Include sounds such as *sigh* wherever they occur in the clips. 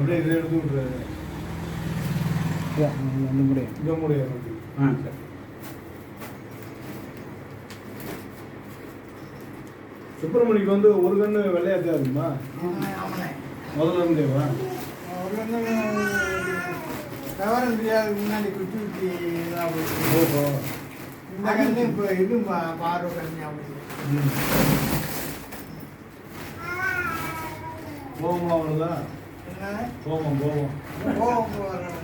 அப்படியே இதை எடுத்து விட்டுறாரு அந்த முடியும் இதை முடியாது ஆ. சரி சுப்பிரமணிக்கு வந்து ஒரு கண்ணு வெள்ளையாத்தா இருக்குமா முதல்ல இருந்தேவா விவரம் தெரியாது முன்னாடி குச்சி குச்சி இதாக. ஓஹோ. இந்த கண்ணு இப்போ இது பா- பார்வை கம்மியாக போச்சு ம். கோபமா வருதா என்ன? கோபம் கோபம் கோவம் வரும்.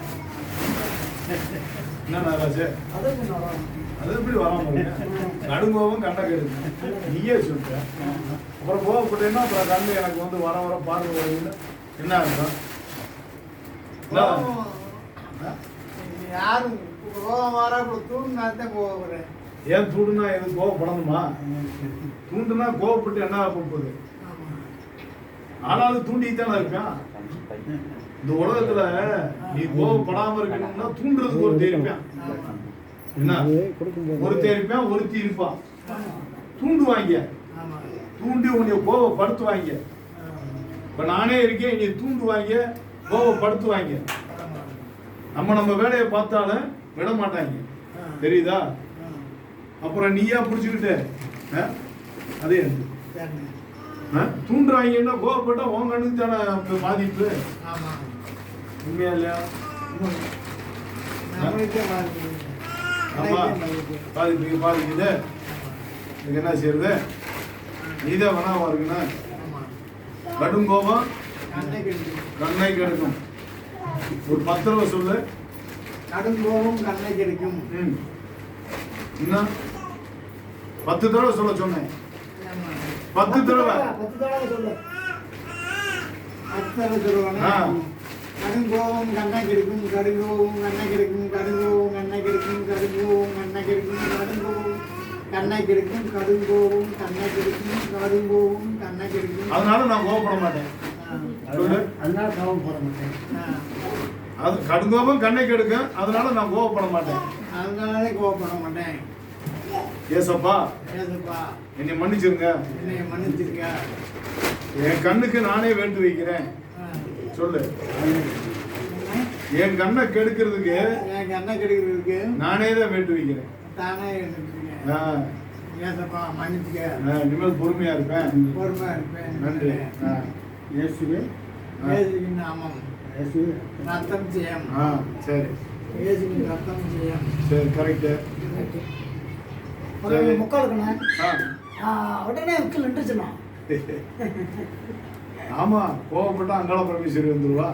என்ன நாராஜ் அது எப்படி வராம இருக்கு நடுங்கோவம் கண்ணை கெடுக்கு நீயே சொல்லிட்ட அப்புறம் கோவப்பட்டேன்னா அப்புறம் கண்ணு எனக்கு வந்து வர வர பார்வை வருதுன்னு என்ன அர்த்தம்? கோவம் யாரும் கோவம் வர இப்போ தூண்டினா தான் கோவம் ஏன் தூண்டுனா எதுவும் கோவப்படணுமா? தூண்டுனா கோவப்பட்டு என்ன ஆக போகுது? ஆனாலும் தூண்டித்தானே இருக்கான் இந்த உலகத்துல நீ கோவப்படாம இருக்கணும்னா தூண்டுறதுக்கு ஒரு இருப்பான். என்ன? ஒரு ஒருத்தன் இருப்பான் ஒருத்தி இருப்பான். தூண்டுவாங்க. தூண்டி உன்னை கோவப்படுத்துவாங்க. இப்ப நானே இருக்கேன் நீ தூண்டுவாங்க கோவப்படுத்துவாங்க. நம்ம நம்ம வேலையை பார்த்தாலும் விட மாட்டாங்க தெரியுதா? அப்புறம் நீயா புடிச்சுக்கிட்டு? ஆ? அதே. தூண்டுறாங்கன்னா கோவப்பட்டா உன் கண்ணுக்கு தானே பாதிப்பு? ஆமாம் உண்மையா இல்லையா. ஆமா. நம்மளுக்கே பாதிப்பு. பாதிப்பு. பாதிக்குது. இதுக்கு என்ன செய்யறது? நீதான் வேணாமா ஆமாம். கடும் கோபம்? கண்ணை கெடுக்கும். ஒரு பத்து ரூபா சொல்லு. கடும் கோபம் கண்ணை கெடுக்கும். என்ன? பத்து தடவை சொல்ல சொன்னேன். ஆமாம். பத்து தடவை. அத்தனை சொல்லுவாங்க ஆ. கடுங்கோபம் கண்ணை கெடுக்கும் கடுங்கோபம் கண்ணை கெடுக்கும் கடுங்கோபம் கண்ணை கெடுக்கும் கடுங்கோபம் கண்ணை கெடுக்கும் கடுங்கோபம் கண்ணை கெடுக்கும் கடுங்கோபம் கண்ணை கெடுக்கும் கடுங்கோபம் கண்ணை கெடுக்கும். அதனால நான் கோவப்பட மாட்டேன். சொல்லு. அதனால கோவம் போட மாட்டேன். ஆ. அது கடுங்கோபம் கண்ணை கெடுக்கும். அதனால நான் கோவப்பட மாட்டேன். அதனாலே கோவப்பட மாட்டேன். ஏசப்பா ஏதுப்பா என்னை மன்னிச்சிருங்க. என்னை மன்னிச்சிருக்க என் கண்ணுக்கு நானே வேண்டு வைக்கிறேன். சொல்லு. என் கண்ணை கெடுக்கிறதுக்கு என் கண்ணை கெடுக்கிறதுக்கு நானே தான் வேண்டு வைக்கிறேன். தானே ஏசப்பா மன்னிச்சுக்க. இனிமேல் பொறுமையா இருப்பேன். பொறுமையா இருப்பேன். நன்றி. இயேசுவே. இயேசுவின் நாமம். இயேசுவே. ரத்தம் செய்யம் ஆ சரி. இயேசுவின் ரத்தம் செய்யம் சரி கரெக்டு ஒரு முக்காலுக்குண்ணே. உடனே விக்கல் நின்றுச்சுண்ணா *laughs* ஆமா கோவப்பட்டா அங்காள பரமேஸ்வரி வந்துருவா.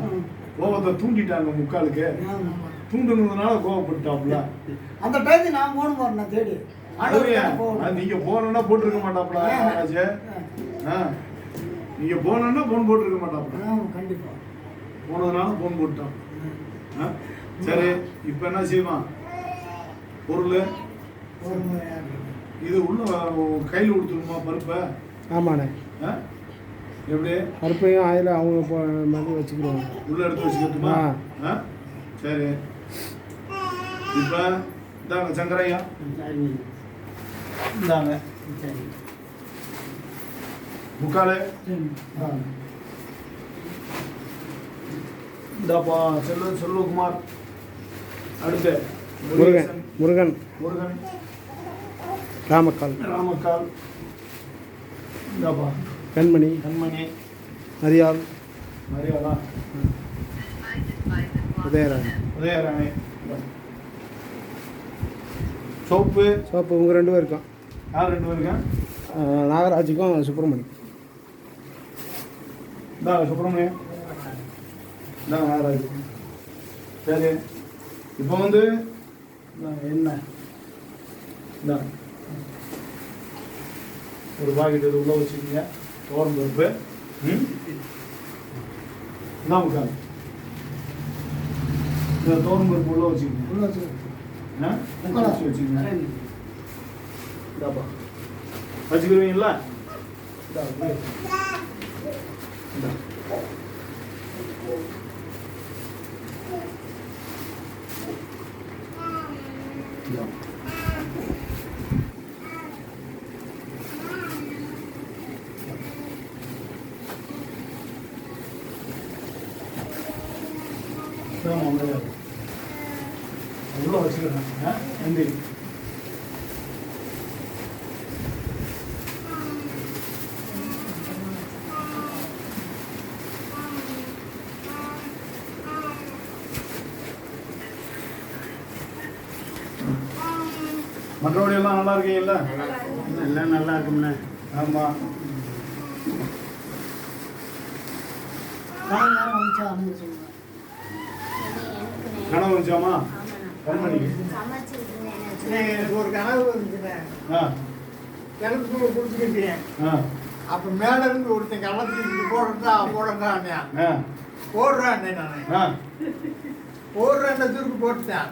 கோவத்தை தூண்டிட்டாங்க முக்காலுக்கு. தூண்டுனதுனால கோவப்பட்டாப்ல அந்த டைத்துக்கு நான் போகணும் பாருண்ணா தேடி? நீங்க போனா போட்டிருக்க மாட்டாப்ல நீங்க போனா போன் போட்டிருக்க மாட்டாப்ல கண்டிப்பா. போனதுனால போன் போட்டான் சரி இப்ப என்ன செய்வான்? பொருள். இது உள்ள கையில் கொடுத்துருமா பருப்பை? ஆமாண்ணே? எப்படி? பருப்பையும் ஆயில் அவங்க மாதிரி வச்சுக்கிடுவாங்க. உள்ள எடுத்து வச்சுக்கட்டுமா. ஆ? சரி. இப்ப இந்தாங்க சங்கரையா இந்தாங்க. முக்காலு. இந்தாப்பா செல்வ செல்வகுமார் அடுத்து முருகன். முருகன். முருகன். ராமக்கால். ராமக்கால் இந்தாப்பா. கண்மணி. கண்மணி. மரியாள். மரியாதா உதயராஜ் உதயராணி. சோப்பு. சோப்பு இவங்க ரெண்டு பேர் இருக்கான் யார் ரெண்டு பேருங்க நாகராஜுக்கும் சுப்பிரமணி. இந்தாங்க சுப்பிரமணியம் இந்தாங்க நாகராஜ். சரி இப்போ வந்து என்ன? இந்தாங்க ஒரு பாக்கெட் இது உள்ள வச்சுக்கோங்க. தோரம் பருப்பு. ம்? இந்தாங்க உட்காந்து இந்த தோரம் பருப்பு உள்ள வச்சுக்கோங்க. உள்ள வச்சுக்கோங்க. இந்தா, இரு. இந்தா. இந்தா. முடியாது உள்ள அவ்வளோ வச்சுக்கிறாங்க நன்றி மற்றபடி எல்லாம் நல்லா இருக்கீங்கல்ல? எல்லாம் நல்லா இருக்கும்ண்ணே ஆமா. பணம் யாரும் வந்துச்சா கனவு வச்சாமா கண்மணி. எனக்கு ஒரு கனவு வந்துச்சுண்ணே கிணத்துக்குள்ள குடிச்சுக்கிட்டேன் அப்ப மேல இருந்து ஒருத்தன் கள்ளத்துக்கு போடுறா போடுறான் போடுறான் நான். போடுறேன் தூருக்கு போட்டுட்டேன்.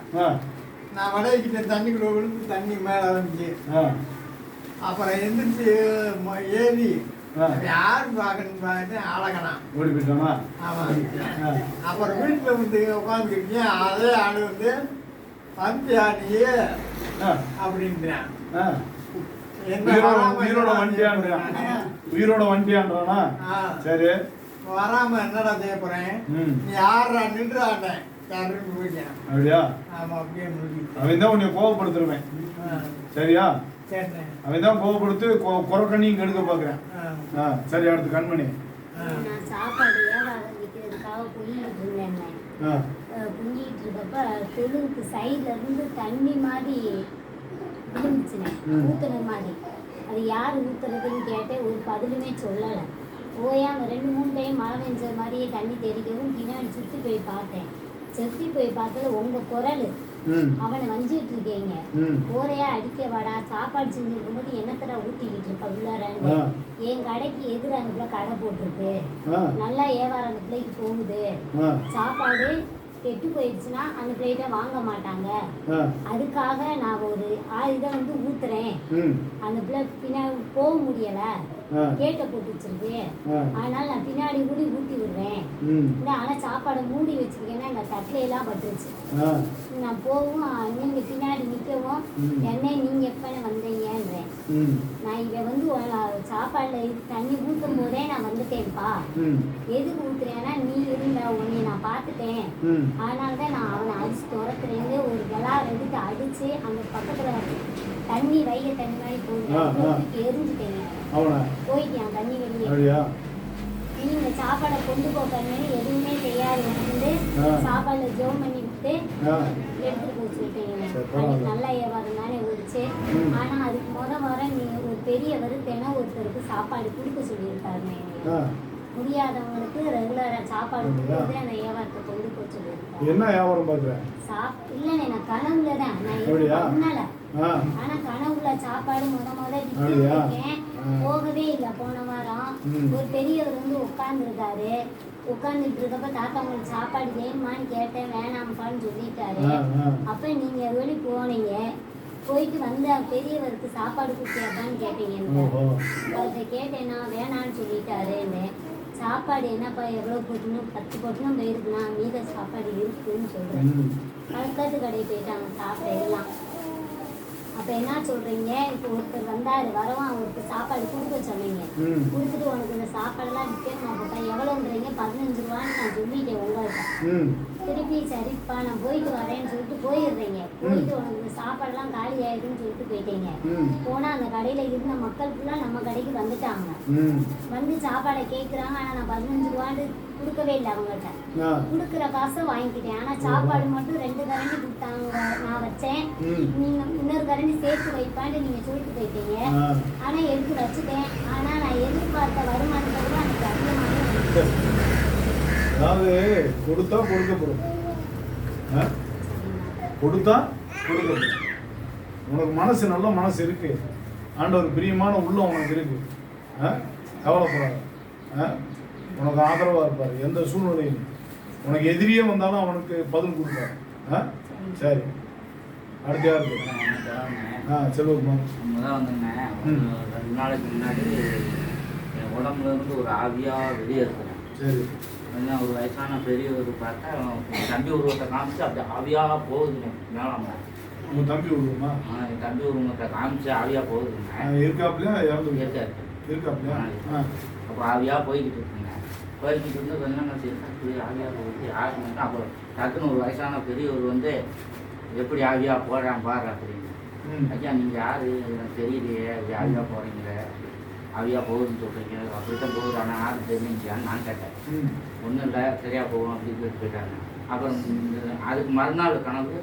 நான் வடைக்கிட்ட தண்ணிக்குள்ள விழுந்து தண்ணி மேல வந்துச்சு அப்புறம் எந்திரிச்சு ஏறி ஆ. யார் பார்க்கணும் பார்த்து அழகனான் ஓடி போயிட்டானா ஆமா. ஆ. அப்புறம் வீட்டுல வந்து உட்காந்துருக்கீங்க அதே ஆளு வந்து வந்தியா நீயே ஆ. அப்படின்றான் உயிரோட வண்டியான்றான். உயிரோட வண்டியான்றானா. சரி. வராம என்னடா செய்ய போறேன்? நீ யாரா யாருன்னு போயிட்டேன் அப்படியா? ஆமா அப்படியே அவன் தான் உன்னை கோவப்படுத்துருவேன். சரியா? அவன் தான் கோவப்படுத்து கொ- குறக்கண்ணியும் கெடுக்க பார்க்குறேன். ஆ. சரி அடுத்து கண்மணி. சாப்பாடு விற்கிறதுக்காக புள்ளிட்டு இருந்தேன் புள்ளிட்டு இருக்கப்ப தெலுங்குக்கு சைடுல இருந்து தண்ணி மாதிரி விழுந்துச்சுனே. ஊத்துன மாதிரி. அது யார் ஊத்துறதுன்னு கேட்டேன். ஒரு பதிலுமே சொல்லலை. ஓயாம ரெண்டு மூணு டைம் மழை பெஞ்ச மாதிரியே தண்ணி தெளிக்கவும் பின்னாடி சுற்றி போய் பார்த்தேன். சுற்றி போய் பார்த்தது உங்க குரல். அவனை வஞ்சிட்டு இருக்கீங்க. போறையா அடிக்க வாடா சாப்பாடு செஞ்சிருக்கும் போது என்னத்தடா ஊத்திக்கிட்டு இருக்க உள்ளாரன்னு. ஆ. என் கடைக்கு எதிர அனுப்புல கடை போட்டிருக்கு. நல்லா வியாபாரம் அந்த பிள்ளைக்கு போகுது சாப்பாடு கெட்டு போயிடுச்சுன்னா அந்த பிளேட்டை வாங்க மாட்டாங்க. அதுக்காக நான் ஒரு ஆ இதை வந்து ஊத்துறேன். அந்த பிள்ளை பின்னாடி போக முடியல. கேட்டை போட்டு வச்சிருக்கு அதனால நான் பின்னாடி கூடி ஊத்தி விடுறேன். ஆனால் சாப்பாடை மூடி வச்சிருக்கேன்னா இந்த தட்டிலையெல்லாம் பட்டுருச்சு. நான் போகவும் நீங்க பின்னாடி நிற்கவும் ம். என்னை நீங்க எப்பன்னு வந்தீங்கன்றேன். நான் இதை வந்து சாப்பாடுல தண்ணி ஊற்றும் போதே நான் வந்துட்டேன்ப்பா. எதுக்கு ஊத்துறேன்னா நீ இருந்த உன்னை நான் பார்த்துட்டேன். ம். அதனால தான் நான் அவனை அடிச்சு துரத்துலேருந்து ஒரு விளாட எடுத்து அடிச்சு அந்த பக்கத்துல தண்ணி வைகை தண்ணி மாதிரி. போகுது எரிஞ்சுட்டேங்க அவனா. போயிட்டான் தண்ணி அப்படியா? நீங்க சாப்பாடை கொண்டு போக்கன்னு எதுவுமே தெரியாது வந்து. சாப்பாடுல ஜோம் பண்ணி விட்டு எடுத்துட்டு போய் சரி, பரவாயில்ல. நல்ல வியாபாரம் தானே. ஆனா அதுக்கு முத வர நீ ஒரு பெரியவர் தினம் ஒருத்தருக்கு சாப்பாடு கொடுக்க சொல்லியிருக்காருங்க ஆ. முடியாதவங்களுக்கு ரெகுலரா சாப்பாடு? கொடுத்து அந்த வியாபாரத்தை கொண்டு சொல்லியிருக்காரு. என்ன வியாபாரம் பார்க்குற? சாப் இல்லைண்ணே நான் கனவுல தான். நான் ஆ. ஆனா கனவுல சாப்பாடு முத முத ஆ. போகவே இல்லை. போன வாரம். ஒரு பெரியவர் வந்து உட்கார்ந்துருக்காரு. உட்கார்ந்துட்டு இருக்கப்ப தாத்தா உங்களுக்கு சாப்பாடு வேணுமான்னு கேட்டேன். வேணாம்ப்பான்னு சொல்லிட்டாரு. அப்ப நீங்க வெளி போனீங்க? போயிட்டு வந்த பெரியவருக்கு சாப்பாடு கொடுத்தியாப்பான்னு கேட்டீங்க அவர்கிட்ட கேட்டேன்னா வேணான்னு சொல்லிட்டாருன்னு. சாப்பாடு என்னப்பா எவ்வளோ போட்டுன்னு பத்து போட்டுன்னு போயிருக்குண்ணா மீத சாப்பாடு இருக்குன்னு சொல்றேன். ம். பக்கத்து கடை போயிட்டாங்க சாப்பிட எல்லாம். அப்போ என்ன சொல்றீங்க? இப்போ ஒருத்தர் வந்தாரு வரவும் அவருக்கு சாப்பாடு கொடுக்க சொன்னீங்க. கொடுத்துட்டு உனக்கு இந்த சாப்பாடெல்லாம் விற்க நான் போட்டேன் எவ்வளோன்றீங்க பதினஞ்சு ரூபான்னு நான் சொல்லிட்டேன் உங்கள்கிட்ட திருப்பி சரிப்பா நான் போயிட்டு வரேன்னு சொல்லிட்டு போயிடுறீங்க. போயிட்டு உனக்கு இந்த சாப்பாடெல்லாம் காலி ஆயிடுன்னு சொல்லிட்டு போயிட்டீங்க. ம். போனால் அந்த கடையில் இருந்த மக்கள் ஃபுல்லாக நம்ம கடைக்கு வந்துட்டாங்க. வந்து சாப்பாடை கேட்குறாங்க ஆனால் நான் பதினஞ்சு ரூபான்னு கொடுக்கவே இல்லை அவங்கள்ட்ட. கொடுக்குற காசை வாங்கிக்கிட்டேன். ஆனால் சாப்பாடு மட்டும் ரெண்டு கரண்டி கொடுத்தாங்க. நான் வச்சேன். ம். நீங்கள் இன்னொரு கரண்டி சேர்த்து வைப்பான்ட்டு நீங்கள் சொல்லிட்டு போயிட்டீங்க. ஆ. ஆனால் எடுத்து வச்சுட்டேன். ஆனால் நான் எதிர்பார்த்த வருமானத்தை எனக்கு வந்துச்சு. அதாவது கொடுத்தா கொடுக்கப்படும்? கொடுத்தா கொடுக்கப்படும். உனக்கு மனசு நல்ல மனசு இருக்கு. ஆண்டவர் பிரியமான உள்ளம் உனக்கு இருக்கு. ஆ? கவலைப்படாத? உனக்கு ஆதரவாக இருப்பார். எந்த சூழ்நிலையும் உனக்கு எதிரியே வந்தாலும் அவனுக்கு பதில் கொடுப்பார். ஆ? சரி. அடுத்த யாருக்கு ஆ செல்வகுமார். ஒரு ரெண்டு நாளைக்கு முன்னாடி என் உடம்புல இருந்து ஒரு ஆவியா வெளியே இருக்கிறேன் சரி. கொஞ்சம் ஒரு வயசான பெரியவர் பார்த்தா என் தம்பி உருவத்தை காமிச்சு அப்படி ஆவியா போகுதுங்க மேலாம உங்க தம்பி விடுவோமா என் தம்பி உருவத்தை காமிச்சு ஆவியா போகுதுங்க இருக்காப்லையா இருக்காரு. இருக்காப்லையா ஆ அப்போ ஆவியா போய்கிட்டு இருக்குங்க. போய்கிட்டு இருந்து கொஞ்சம் சரி அப்படி ஆவியாக போகுது. யார் மட்டும் அப்போ டக்குன்னு ஒரு வயசான பெரியவர் வந்து எப்படி ஆவியா போடுறான் பாரு அப்படின்னு. ஐயா நீங்கள் யார்? எனக்கு தெரியலையே. இப்படி ஆவியா போகிறீங்களே ஆவியா போகுதுன்னு சொல்கிறீங்க அப்படித்தான் போகுது. ஆனால் யாரும் தெரிஞ்சுச்சான்னு நான் கேட்டேன். ஒன்றும் இல்லை சரியாக போகும் அப்படின்னு சொல்லிட்டு போயிட்டாங்க. அப்புறம் அதுக்கு மறுநாள் கனவு.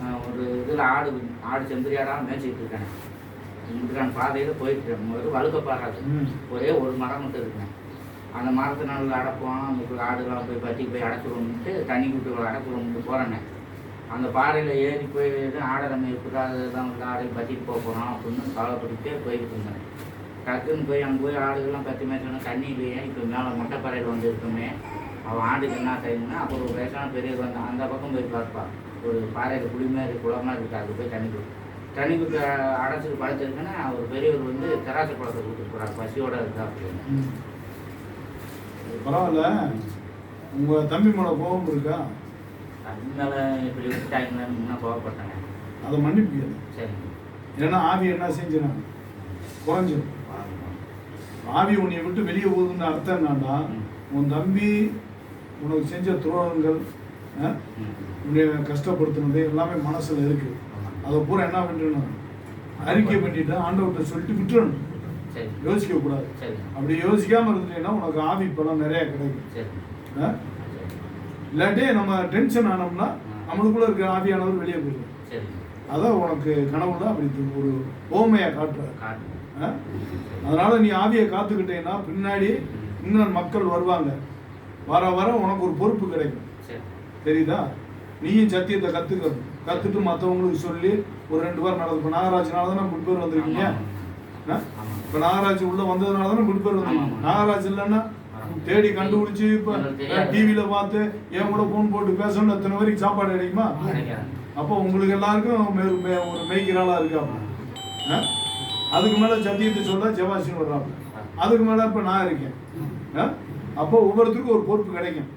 ஆஹ், ஒரு இதில் ஆடு ஆடு செம்பரியாடாக மேய்ச்சிக்கிட்டு இருக்கேன். இந்திரான் பாதையில் போயிட்டு இருக்கேன். ஒரு வழுக்க பாராது ம். ஒரே ஒரு மரம் மட்டும் இருக்குங்க அந்த மரத்தை நல்லா அடைப்போம். அந்த ஆடுலாம் போய் பற்றி போய் அடைச்சிடுவோம்ட்டு தண்ணி விட்டு அடைச்சிடுவோம்ட்டு போகிறேன்னே அந்த பாறையில் ஏறி போய் ஆடை நம்ம எப்படாதான் உள்ள ஆடை பற்றிட்டு போக போகிறோம் அப்படின்னு கவலைப்பட்டுட்டே போய்கிட்டு இருந்தேன். டக்குன்னு போய் அங்கே போய் ஆடுகள்லாம் பற்றி மேய்ச்சணும் தண்ணி இல்லையே இப்போ மேலே மொட்டை பாறையில் வந்து இருக்குமே அவன் ஆடுக்கு என்ன செய்யணும்னா அப்புறம் ஒரு வயசான பெரியவர் வந்து அந்த பக்கம் போய் பார்ப்பா. ஒரு பாறையில் குழி மாதிரி குளமா இருக்கு அது போய் தண்ணி குடி. தண்ணி குடி அடைச்சிட்டு படுத்திருக்குன்னா ஒரு பெரியவர் வந்து திராட்சை பழத்தை கொடுத்துட்டு போகிறார் பசியோட இருக்கா அப்படின்னு. பரவாயில்ல. உங்க தம்பி மேல கோபம் இருக்கா? அது மேலே இப்படி விட்டுட்டாங்கன்னு முன்னே கோவப்பட்டாங்க அதை மன்னிப்பியாது சரிங்க. ஏன்னா ஆவி என்ன செஞ்சிடும்? குறைஞ்சிடும் ஆவி உன்னை விட்டு வெளியே போகுதுன்னு அர்த்தம் என்னன்னா உன் தம்பி உனக்கு செஞ்ச துரோகங்கள் ஆ, ம். உன்னை கஷ்டப்படுத்தினது எல்லாமே மனசுல இருக்கு. அதை பூரா என்ன பண்ணிடணும்? அறிக்கை பண்ணிட்டு ஆண்டவர்கிட்ட சொல்லிட்டு விட்டுறணும். யோசிக்க கூடாது. அப்படி யோசிக்காம இருந்துட்டீங்கன்னா உனக்கு ஆவி பலம் நிறைய கிடைக்கும்? இல்லாட்டி நம்ம டென்ஷன் ஆனோம்னா நம்மளுக்குள்ள இருக்க ஆவியானவர் வெளியே போயிடும். அதான் உனக்கு கனவுல அப்படி ஒரு ஓமையா காட்டுறாரு? அதனால நீ ஆவியை காத்துக்கிட்டேன்னா பின்னாடி இன்னும் மக்கள் வருவாங்க. வர வர உனக்கு ஒரு பொறுப்பு கிடைக்கும். தெரியுதா? நீயும் சத்தியத்தை கத்துக்கணும். கத்துட்டு மற்றவங்களுக்கு சொல்லி ஒரு ரெண்டு பேர் நடந்து இப்போ நாகராஜனால தானே குட் பேர் வந்திருக்கீங்க? இப்போ நாகராஜ் உள்ள வந்ததுனால தானே குட் பேர் வந்தீங்க ஆமாம். நாகராஜ் இல்லைன்னா தேடி கண்டுபிடிச்சு இப்போ. டிவியில பார்த்து என் கூட ஃபோன் போட்டு பேசணும் அத்தனை வரைக்கும் சாப்பாடு கிடைக்குமா? அப்போ உங்களுக்கு எல்லாருக்கும் ஒரு மேய்க்கிறாளா இருக்கா ஆ? அதுக்கு மேல சத்தியத்தை சொல்ல ஜெவாசின்னு வர்றாங்க அதுக்கு மேல இப்ப நான் இருக்கேன். ஆ? அப்போ ஒவ்வொருத்தருக்கும் ஒரு பொறுப்பு கிடைக்கும்?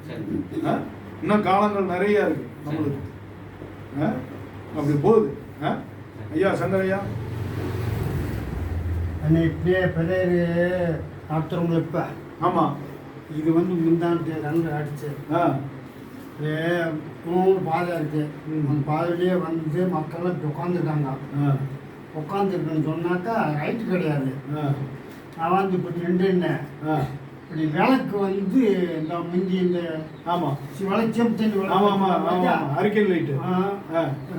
இன்னும் காலங்கள் நிறைய இருக்கு நம்மளுக்கு. ஆ? அப்படி போகுது. ஆ? ஐயா சங்கர் ஐயா. என்னை இப்படியே பெரியரு நடத்துறவங்க இப்போ. ஆமா. இது வந்து முந்தாண்டு ரெண்டு அடிச்சு ஆ. மூணு பாதை இருக்கு. அந்த பாதையிலேயே வந்து மக்கள்லாம் உட்காந்துருக்காங்க ஆ. உட்காந்துருக்குன்னு சொன்னாக்கா ரைட்டு கிடையாது. ஆ. நான் வந்து இப்படி நின்றுனேன் இப்படி விளக்கு வந்து இந்த முந்தி இந்த ஆமா. விளக்கம் தண்ணி ஆமா ஆமா ஆமா. அரிக்கன் லைட்டு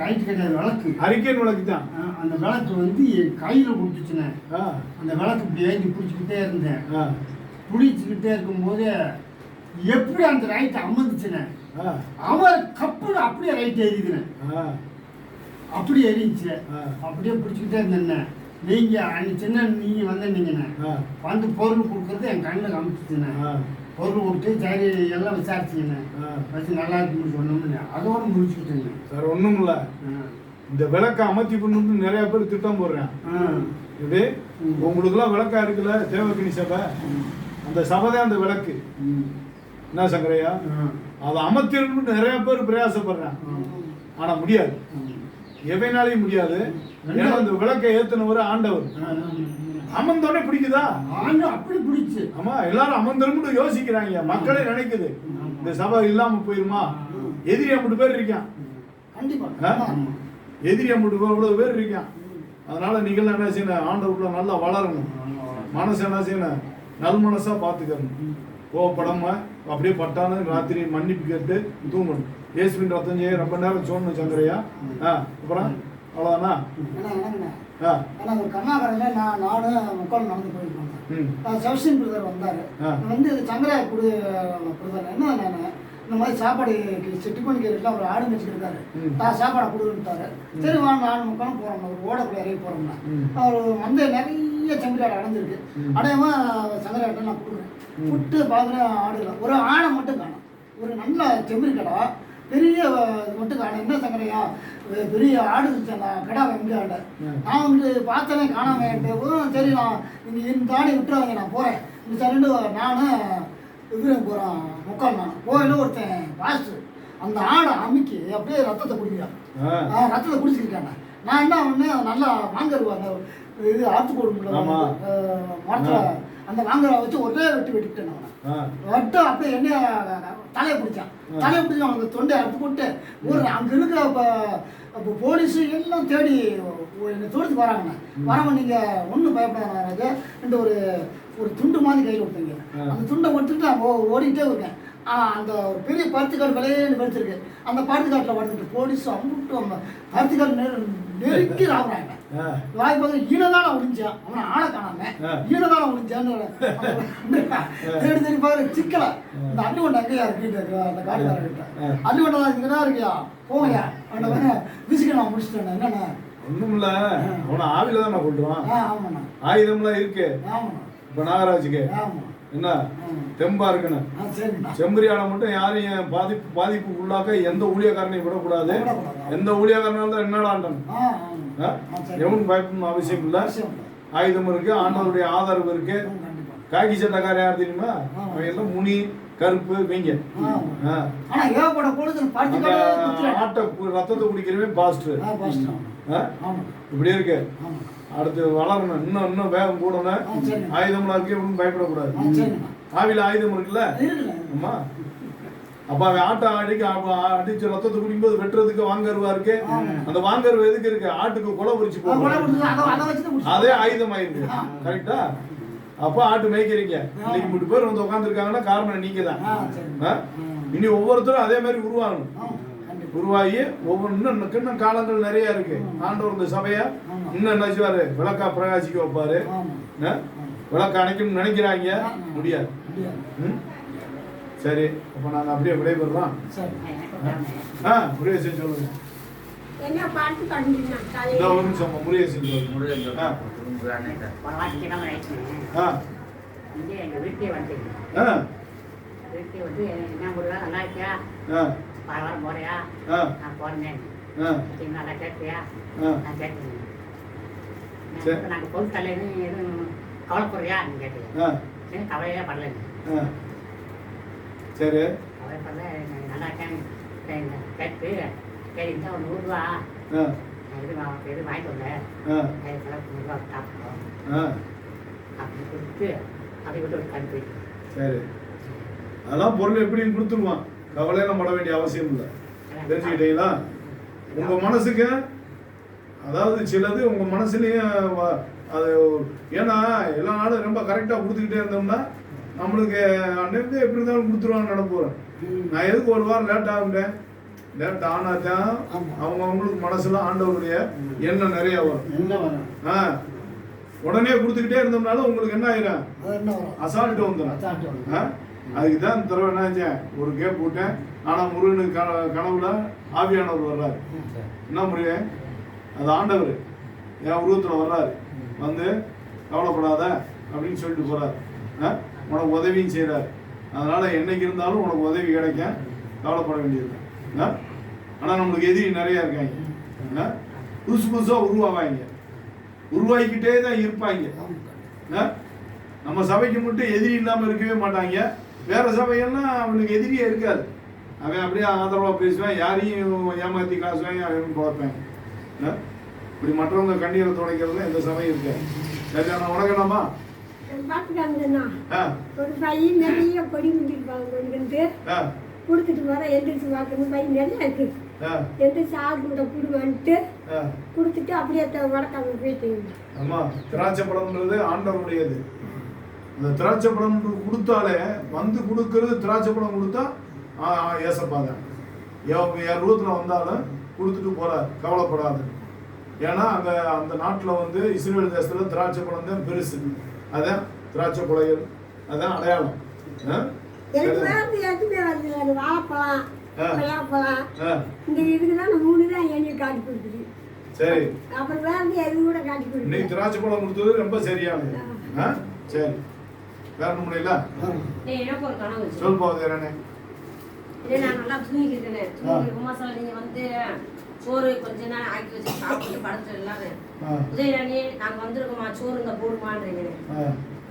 ரைட்டு கிடையாது விளக்கு. அரிக்கன் விளக்கு தான். அந்த விளக்கு வந்து என் கையில் கொடுத்துச்சுனே அந்த விளக்கு இப்படி ஏந்தி பிடிச்சிக்கிட்டே இருந்தேன். பிடிச்சிக்கிட்டே இருக்கும்போது எப்படி அந்த ரைட்டு அமர்ந்துச்சுனே ஆ. அவர் கப்புன்னு அப்படியே ரைட் எரியுதுனே எரிஞ்சுச்சு ஆ. அப்படியே பிடிச்சிக்கிட்டே இருந்தேன் நீங்க அன்னைக்கு சின்ன நீங்க வந்தீங்கண்ணே வந்து பொருள் கொடுக்கறது என் கண்ணில் காமிச்சுச்சுண்ணே பொருள் கொடுத்து சரி எல்லாம் விசாரிச்சிங்கண்ணே வச்சு நல்லா இருக்குன்னு சொன்னோம்னு. அதோட முடிச்சுக்கிட்டேங்க சார் ஒண்ணும் இல்ல. இந்த விளக்க அமர்த்தி பண்ணணும்னு நிறைய பேர் திட்டம் போடுறேன் இது உங்களுக்குலாம் விளக்கா இருக்குல்ல தேவகினி சபை? அந்த சபை தான் அந்த விளக்கு. என்ன சங்கரையா? அதை அமர்த்திடணும்னு நிறைய பேர் பிரயாசப்படுறேன் ஆனா முடியாது. எவைனாலையும் முடியாது. ஏன்னா அந்த விளக்கை ஏத்துனவர் ஆண்டவர். அமர்ந்தோடனே பிடிக்குதா? ஆண்டு அப்படி பிடிச்சு. ஆமா எல்லாரும் அமர்ந்திருமுன்னு யோசிக்கிறாங்க மக்களே நினைக்குது. இந்த சபை இல்லாம போயிருமா? எதிரி அம்பட்டு பேர் இருக்கான். கண்டிப்பா. எதிரி அம்பட்டு பேர் இவ்வளவு பேர் இருக்கான். அதனால நீங்களாம் என்ன செய்யணும்? ஆண்டவருக்குள்ள நல்லா வளரணும். மனசு என்ன செய்யணும்? நல் மனசா பாத்துக்கணும் கோவப்படாம அப்படியே பட்டான ராத்திரி மன்னிப்பு கேட்டு தூங்கணும். இயேசுவின் ரத்தம் செய்ய ரொம்ப நேரம் சோழணும் சந்திரையா ஆ அப்புறம்? அவ்வளோதானா ஆ. ஏன்னா ஒரு கர்நாடகாவில் நான் நானும் முக்கால் நடந்து ம். செவசின் பிரதர் வந்தார். வந்து சங்கரா குடு பிரதர் என்ன நான்? இந்த மாதிரி சாப்பாடு செட்டு பண்ணி கேட்டுல ஒரு ஆடு வச்சுருக்காரு. தான் சாப்பாடை கொடுத்துட்டாரு சரி வா நாலு முக்காலும் போகிறோம் ஒரு ஓடக்குள்ள இறங்கி போகிறோம்னா. அவர் வந்து நிறைய செம்பரி அடைஞ்சிருக்கு. அடையாம சங்கராட்ட நான் கொடுக்குறேன். விட்டு பார்க்குறேன் ஆடுல ஒரு ஆடை மட்டும் காணும். ஒரு நல்ல செம்பரி கடை பெரிய மட்டும் காணும் என்ன சங்கரையா? பெரிய ஆடு இருந்துச்சு கடை எங்கே ஆட. நான் வந்து பார்த்தனே காணாம போதும் சரி நான் நீங்கள் இந்த தாடி விட்டுருவாங்க நான் போகிறேன் இந்த சரண்டு நானும் இவரு போகிறேன் முக்கால் நான் போயில ஒருத்தன் பாஸ்டர் அந்த ஆடை அமுக்கி அப்படியே ரத்தத்தை குடிக்கிறான் ரத்தத்தை குடிச்சிருக்காங்க. நான் என்ன பண்ணேன் நல்லா வாங்கருவாங்க இது ஆத்து போடும்ல ஆமா. மரத்தில் அந்த வாங்குற வச்சு ஒரே வெட்டு வெட்டிட்டேன் அவனை வட்டு அப்படியே என்ன தலையை பிடிச்சான். தலையை பிடிச்சி அவனுக்கு தொண்டை அறுத்து போட்டு ஒரு அங்கே இருக்கிற இப்போ இப்போ போலீஸு எல்லாம் தேடி என்னை தோடுத்து வராங்க. வரவங்க நீங்கள் ஒன்றும் பயப்படாத இந்த ஒரு ஒரு துண்டு மாதிரி கையில் கொடுத்தீங்க. அந்த துண்டை கொடுத்துட்டு நான் ஓ- ஓடிட்டே இருக்கேன். அந்த ஒரு பெரிய பருத்திக்காடு விளையாண்டு படுத்துருக்கு அந்த பருத்திக்காட்டில் படுத்துட்டு போலீஸ் அம்பிட்டு அவங்க பருத்திக்காடு நெருக்கி வாய் பார்த்து ஈனதான ஒளிஞ்சான் அவனை ஆளை காணாம. ஈனதான ஒளிஞ்சான்னு தேடி தேடி பாரு சிக்கல. இந்த அள்ளி ஒன்று எங்கேயா இருக்கு அந்த காடுகாரர்கிட்ட ஆ. அள்ளி ஒன்று தான் இங்கே தான் இருக்கியா? போங்கயா அவனை விசிக்க நான் முடிச்சிட்டேன். என்னண்ணே? ஒண்ணும் இல்ல அவனை ஆவில தான் நான் கொண்டுவான் ஆமாண்ணா. ஆயுதம்லாம் இருக்கு. ஆமாண்ணா. இப்ப நாகராஜுக்கு. ஆமாம். என்ன? தெம்பா இருக்கணும். செம்பரியால மட்டும் யாரையும் பாதிப்பு பாதிப்புக்கு உள்ளாக்க எந்த ஊழியக்காரனையும் விடக்கூடாது. எந்த ஊழியக்காரனால தான் சரி. எவனும் பயப்படணும் அவசியம் இல்லை. ஆயுதம் இருக்கு ஆண்டவருடைய ஆதரவு இருக்கு. காக்கி சட்டக்காரன் யார் தெரியுமா? அவன் எல்லாம் முனி கருப்பு வெங்க. ஆட்டை ரத்தத்தை குடிக்கிறவன் பாஸ்டர். இப்படி இருக்கு. அடுத்து வளரணும். இன்னும் இன்னும் வேகம் கூடணும். ஆயுதம்லாம் இருக்கு ஒன்றும் பயப்படக்கூடாது. ஆவில ஆயுதம் இருக்குல்ல? ஆமா. அப்ப அவன் ஆட்டை அடிக்க அடிச்சு ரத்தத்தை குடிக்கும்போது வெட்டுறதுக்கு வாங்கருவா இருக்கு. அந்த வாங்கருவா எதுக்கு இருக்கு? ஆட்டுக்கு கொலை போடுறோம் கொடுத்து அதை ஆயுதம் ஆயிருக்கு. கரெக்டா அப்ப ஆட்டு மேய்க்கிறீங்க. இன்னைக்கு மூணு பேர் வந்து உட்காந்துருக்காங்கன்னா காரணம் நீங்க தான்? இனி ஒவ்வொருத்தரும் அதே மாதிரி உருவாகணும். உருவாகி ஒவ்வொரு இன்னும் இன்னும் காலங்கள் நிறைய இருக்கு. ஆண்டவர் இந்த சபைய. இன்னும் என்ன செய்வாரு? விளக்கா பிரகாசிக்க வைப்பாரு? விளக்கு அணைக்கணும்னு நினைக்கிறாங்க. முடியாது? சரி அப்ப நாங்க அப்படியே விடைபெறலாம். சரி. ஆ முருகேசன் சொல்லுங்க. என்ன பாட்டு ஒரு நிமிஷம் முருகேசன் சொல்லுங்க. முருகன் ஆ. திரும்புறானே ஒரு வாரத்துக்கிழமை ஆயிடுச்சு ஆ. இங்கே எங்கள் வீட்டுக்கே வந்து ஆ. வீட்டுக்கு வந்து என்ன முருகா நல்லா இருக்கியா? ஆ. பரவாயில்ல போறியா நான் நீ நல்லா கேட்பியா நான் சரி. நாங்கள் பொருள் தலைன்னு எதுவும் கவலைப்படுறியா நீ கேட்டீங்க கவலையே படலைங்க சரி கவலைப்படல நல்லா இருக்கேன் கேட்டு சரி இந்த ஒரு நூறுரூவா வா- எது வாங்கிட்டு வந்தேன் நூறுரூவா சாப்பிட்டோம் ஆ அப்படி கொடுத்து அதை விட்டு ஒரு சரி அதெல்லாம் பொருள் எப்படியும் கொடுத்துருவான் கவலையெல்லாம் பட வேண்டிய அவசியம் இல்லை. தெரிஞ்சுக்கிட்டீங்களா? உங்க மனசுக்கு அதாவது சிலது உங்க மனசுலயும் அது ஏன்னா எல்லா நாளும் ரொம்ப கரெக்டா கொடுத்துக்கிட்டே இருந்தோம்னா நம்மளுக்கு அன்னைக்கு எப்படி இருந்தாலும் கொடுத்துருவான்னு நினைப்போம் நான் எதுக்கு ஒரு வாரம் லேட் ஆகுறேன் லேட் ஆனா தான். அவங்க அவங்களுக்கு மனசுல ஆண்டவருடைய எண்ணம் நிறைய வரும். ஆ. உடனே கொடுத்துக்கிட்டே இருந்தோம்னாலும் உங்களுக்கு என்ன ஆயிரும்? அசால்ட்டு வந்துடும்? அதுக்கு தான் இந்த தடவை என்ன ஒரு கேப் போட்டேன். ஆனால் முருகனுக்கு க- கனவுல ஆவியானவர் வர்றாரு. என்ன முருகன் அது ஆண்டவர். என் உருவத்தில் வர்றாரு. வந்து கவலைப்படாத அப்படின்னு சொல்லிட்டு போகிறார் ஆ? உனக்கு உதவியும் செய்கிறார் அதனால் என்னைக்கு இருந்தாலும் உனக்கு உதவி கிடைக்கும் கவலைப்பட வேண்டியது. ஆனால் நம்மளுக்கு எதிரி நிறையா இருக்காங்க. புதுசு புதுசாக உருவாவாங்க. உருவாக்கிட்டே தான் இருப்பாங்க. நம்ம சபைக்கு மட்டும் எதிரி இல்லாமல் இருக்கவே மாட்டாங்க. வேற சபையெல்லாம் அவனுக்கு எதிரியே இருக்காது. அவன் அப்படியே ஆதரவாக பேசுவான் யாரையும் ஏமாத்தி காசு வாங்கி அவன் குழப்பேன் ஆ? இப்படி மற்றவங்க கண்ணீரை துடைக்கிறதுல எந்த சபையும் இருக்காது. உனக்கலாமா பாத்துக்காங்கன்னா ஆ. ஒரு பையன் நிறைய கொடி முடிப்பாங்க கொடுத்துட்டு வர எந்திரிச்சு பார்க்கணும் பையன் நிறைய இருக்கு. எந்திரிச்சு ஆள் கூட கொடுவான்ட்டு கொடுத்துட்டு அப்படியே வடக்காம போயிட்டு ஆமா திராட்சை பழம்ன்றது ஆண்டவருடையது. இந்த திராட்சை பழம் கொடுத்தாலே வந்து கொடுக்கறது திராட்சை பழம் கொடுத்தா என் என் ரூத்தில் வந்தாலும் கொடுத்துட்டு போறார் கவலைப்படாது. ஏன்னா அங்க அந்த நாட்டுல வந்து இஸ்ரேல் தேசத்துல திராட்சை பழம் தான் பெருசு. அதான் திராட்சை பழையல் அதான் அடையாளம். தான் தான் சரி. நீ திராட்சை பழம் கொடுத்தது ரொம்ப சரியானது? சரி. வேற ஒண்ணும் டேய், எனக்கு ஒரு கனவு. சொல் போகுது நான் நல்லா இருக்கேனே. தூங்கி குமாசால நீங்க வந்து சோறு கொஞ்ச நேரம் ஆக்கி வச்சு சாப்பிட்டு படுத்து எல்லாரும் ஆ. உதயராணி நாங்க வந்திருக்கோமா? சோறு இந்த போடுமான்றீங்க. ஆ.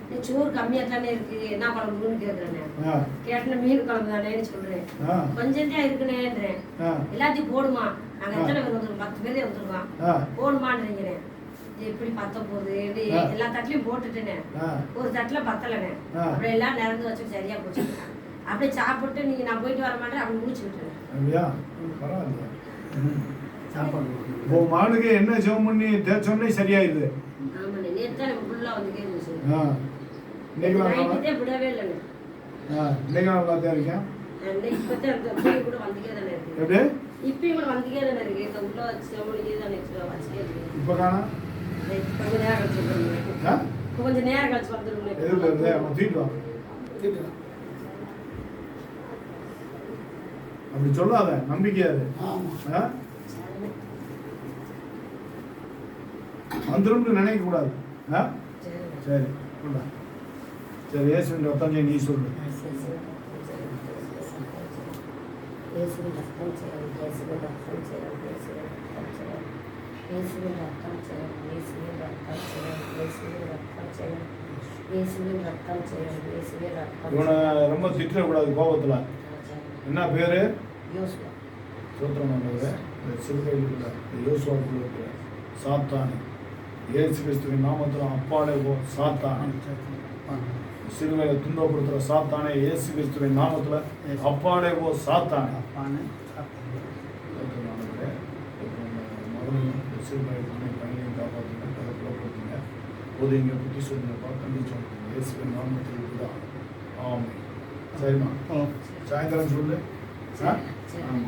நீ சோறு கம்மியா தானே இருக்கு. என்ன குழம்புன்னு கேக்குறேனே. கேட்டன மீன் குழம்பு தானேன்னு சொல்றேன் கொஞ்சம் தான் இருக்குனேன்றேன். எல்லாத்தையும் போடுமா? நாங்க எத்தனை பேர் வந்துருக்கோம்? பத்து பேரே வந்துருக்கோம். போடுமான்றீங்க. எப்படி பத்த போகுது? எப்படி. எல்லா தட்டுலயும் போட்டுட்டேனே ஒரு தட்டுல பத்தலைனே. ஆ. அப்படியே எல்லாம் நிறந்து வச்சு சரியா போச்சு. அப்படியே சாப்பிட்டு நீங்க நான் போயிட்டு வர மாட்டேன் அப்படி முடிச்சு விட்டுறேன் மாடுக்கு என்ன ஜெபம் பண்ணி தேய்ச்சோன்னே சரியாயிடுது. ஆமாண்ணே நேற்று தான் எனக்கு ஃபுல்லாக வந்து இன்னைக்கு விடவே இல்லைண்ணே. ஆ இன்னைக்கு நான் இருக்கேன் கூட வந்துக்கே தானே இருக்கு. எப்படி? இப்பயும் கூட வந்துக்கே தானே இருக்கு. இந்த உள்ள வச்சு செவனிக்கே தானே வச்சுக்கே இருக்கு. இப்போ காணா இப்ப கொஞ்ச நேரம் கழிச்சு வந்துருவேன். ஆ? இப்ப கொஞ்ச நேரம் கழிச்சு எதுக்கு வருது வந்துருவேன் அவன் தூக்கிட்டு வா. தீட்டுதான். அப்படி சொல்லாத. நம்பிக்கை அது. ஆமா. ஆ? வந்துரும்னு நினைக்க கூடாது. ஆ? சரி. கொண்டா. சரி ஏசுவின் ரத்தம் நீ சொல்லு. இயேசுவின் ரத்தம் செய்யும் இயேசுவின் ரத்தம் செய்யும் இயேசுவின் ரத்தம் செய்யும் இயேசுவின் ரத்தம் செய்யும் இயேசுவின் ரத்தம் செய்யும் இயேசுவின் ரத்தம் செய்யும் இயேசுவின் ரத்தம் இவனை ரொம்ப திட்டக்கூடாது கோபத்தில். என்ன பேரு? யோசுவா. சூத்திரம் பண்ணுறது இந்த சிறுகையில் யோசுவாக்குள்ள இருக்கிற சாத்தானி. இயேசு கிறிஸ்துவின் நாமத்தில் அப்பாலே போ சாத்தானி. சிறுவையை துன்பப்படுத்துகிற சாத்தானே இயேசு கிறிஸ்துவின் நாமத்தில் அப்பாலே போ சாத்தானி. அப்பான்னு மகனையும் இந்த சிறுமையை துணை பையனையும் காப்பாற்றுங்க கதை புலப்படுத்துங்க உதவிங்க புத்தி சொல்லுங்கப்பா கண்டிச்சு சொல்லுங்க இயேசுவின் நாமத்தில் இருக்குதா ஆமாம் சரிம்மா. சாயந்தரம் சொல்லு. ஆமாம்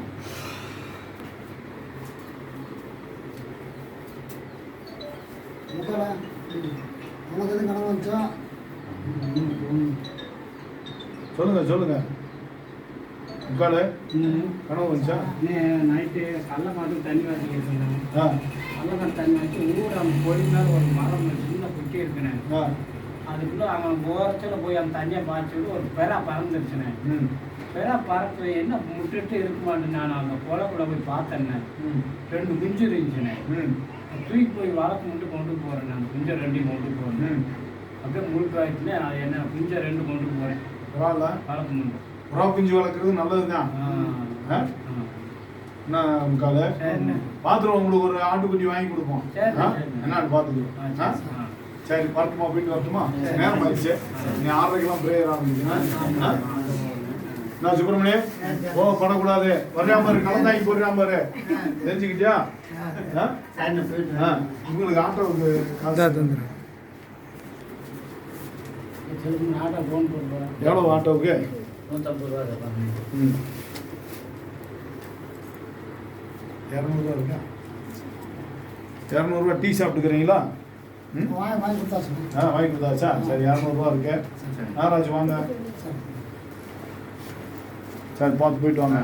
உனக்கு எதுவும் கனவு வந்துச்சா? சொல்லுங்க சொல்லுங்க. முக்காலு கனவு வந்துச்சா? நைட்டு கடல மாட்டுக்கு தண்ணி வாசிக்கிட்டு இருந்தேன் ஆ. கடலக்கார தண்ணி வச்சு ஊர் அந்த மேலே ஒரு மரம் சின்ன குட்டி இருக்குண்ணே அதுக்குள்ள அவன் ஓரத்தில் போய் அந்த தண்ணியை பாய்ச்சி விட்டு ஒரு பெறா பறந்துருச்சுண்ணே ம். பெறா பறப்பு என்ன முட்டுட்டு இருக்குமான்னு நான் அந்த குளக்குள்ள போய் பார்த்தேண்ணே ம். ரெண்டு குஞ்சு இருந்துச்சுண்ணே ம். தூக்கி போய் வளர்த்து மட்டும் கொண்டு போகிறேன் நான். குஞ்சை ரெண்டையும் கொண்டு போகிறேன் அப்படியே முழுக்காயிட்டுனே நான் என்ன குஞ்சை ரெண்டு கொண்டு போகிறேன் பரவாயில்ல. வளர்க்க முடியும் புறா குஞ்சு வளர்க்குறது நல்லது தான் ஆ? என்ன முக்காலு. பாத்திரம் உங்களுக்கு ஒரு ஆட்டுக்குட்டி வாங்கி கொடுப்போம். சரி, ஆ? சரி. என்னன்னு பார்த்துக்கலாம் ஆ? ஆ? சரி. வரட்டுமா போயிட்டு வரட்டுமா? நேரம் ஆயிடுச்சு. நீ ஆறரைக்கெல்லாம் பிரேயர் ஆரம்பிக்கணும் ஆ? நான் சுப்பிரமணியம் ஓ படக்கூடாது. வர்றா பாரு கலந்தாங்கி போடுறா பாரு. தெரிஞ்சுக்கிட்டியா. உங்களுக்கு ஆட்டோவுக்கு காசு. தந்துடுறேன் திரும்ப ஆட்டோ ஃபோன் பண்ணுறேன் எவ்வளோ ஆட்டோவுக்கு? நூற்றம்பது ரூபா ம். இரநூறுவா இருக்கா? இரநூறுவா டீ சாப்பிட்டுக்கிறீங்களா? ம்? வாங்கி வாங்கி கொடுத்தாச்சு ஆ வாங்கி கொடுத்தாச்சா? சரி இரநூறுவா இருக்கு. நாகராஜ் வாங்க. சரி. பார்த்து போயிட்டு வாங்க.